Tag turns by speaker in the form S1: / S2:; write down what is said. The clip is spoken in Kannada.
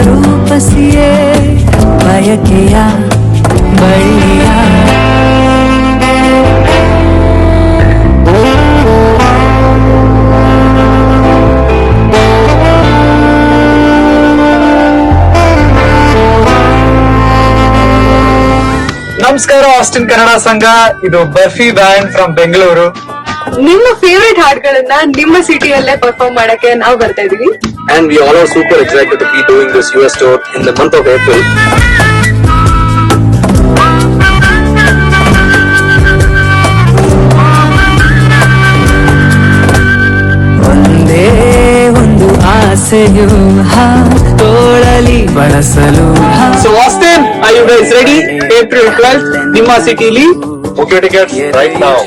S1: ರೂಪಸಿಯೇ ಬಯಕೆಯ ಬಳಿಯ.
S2: ನಮಸ್ಕಾರ ಆಸ್ಟಿನ್ ಕನ್ನಡ ಸಂಘ. ಇದು ಬರ್ಫಿ ಬ್ಯಾಂಡ್ ಫ್ರಮ್ ಬೆಂಗಳೂರು.
S3: ನಿಮ್ಮ ಫೇವರೇಟ್ ಹಾಡುಗಳನ್ನ ನಿಮ್ಮ ಸಿಟಿಯಲ್ಲೇ ಪರ್ಫಾರ್ಮ್ ಮಾಡಕ್ಕೆ ನಾವು ಬರ್ತಾ ಇದೀವಿ.
S4: And we all are super excited to be doing this
S1: US tour in the month of April
S2: so Austin I you guys ready April twelfth ನಿಮ್ಮ ಸಿಟಿಲಿ
S1: ಓಕೆ ಟಿಕೆಟ್ ರೈಟ್ ನಾವ್